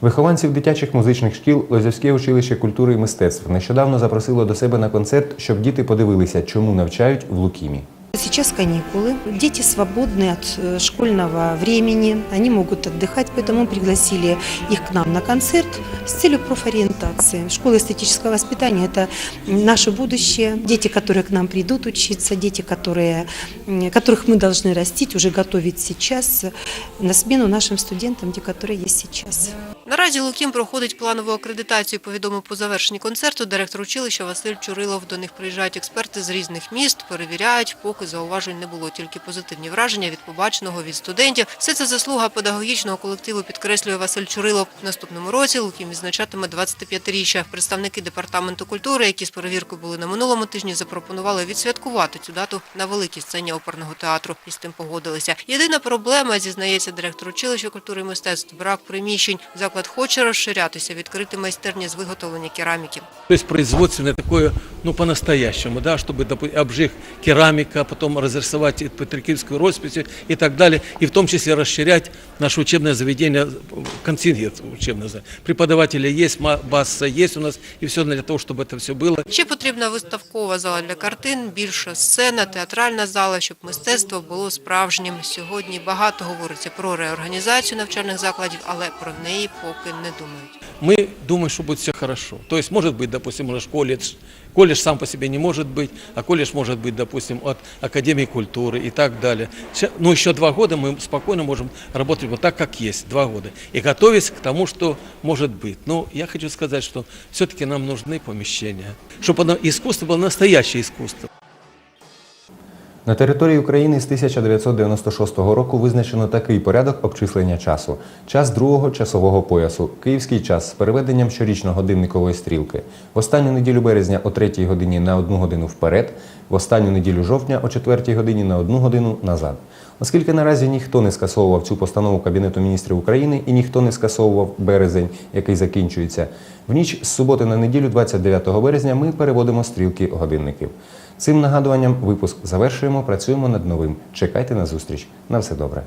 Вихованців дитячих музичних шкіл Лозівське училище культури і мистецтв нещодавно запросило до себе на концерт, щоб діти подивилися, чому навчають в Лукімі. Сейчас каникулы, дети свободны от э, школьного времени, они могут отдыхать, поэтому пригласили их к нам на концерт с целью профориентации. Школа эстетического воспитания – это наше будущее. Дети, которые к нам придут учиться, дети, которые, м, которых мы должны растить, уже готовить сейчас э, на смену нашим студентам, те, которые есть сейчас. Наразі Лукім проходить планову акредитацію. Повідомив по завершенні концерту директор училища Василь Чурилов. До них приїжджають експерти з різних міст, перевіряють, поки зауважень не було, тільки позитивні враження від побаченого від студентів. Все це заслуга педагогічного колективу, підкреслює Василь Чурилов. В наступному році Лукім відзначатиме 25-річчя. Представники департаменту культури, які з перевіркою були на минулому тижні, запропонували відсвяткувати цю дату на великій сцені оперного театру. І з тим погодилися. Єдина проблема, зізнається директор училища культури і мистецтв, брак приміщень Заклад хоче розширятися, відкрити майстерні з виготовлення кераміки. То есть производственное такое, ну, по-настоящему, да, чтобы допу- обжиг керамика, потом разрисовать петриківську роспись и так далее, и в том числе расширять наше учебное заведение, контингент учебное. заведение. Преподаватели есть, ма- база есть у нас, и все для того, чтобы это все было. Ще потрібна виставкова зала для картин, більша сцена, театральна зала, щоб мистецтво було справжнім. Сьогодні багато говориться про реорганізацію навчальних закладів, але про неї поки не думають. Мы думаем, что будет все хорошо. То есть, может быть, допустим, наш колледж, колледж сам по себе не может быть, а колледж может быть, допустим, от Академии культуры и так далее. Ну, еще два года мы спокойно можем работать вот так, как есть, два года. И готовясь к тому, что может быть. Но я хочу сказать, что все-таки нам нужны помещения. Чтобы искусство было настоящее искусство. На території України з 1996 року визначено такий порядок обчислення часу: час другого часового поясу, київський час з переведенням щорічно годинникової стрілки. В останню неділю березня о 3 годині на 1 годину вперед, в останню неділю жовтня о 4 годині на 1 годину назад. Оскільки наразі ніхто не скасовував цю постанову Кабінету міністрів України і ніхто не скасовував березень, який закінчується, в ніч з суботи на неділю, 29 березня, ми переводимо стрілки годинників. Цим нагадуванням випуск завершуємо. Працюємо над новим. Чекайте на зустріч. На все добре.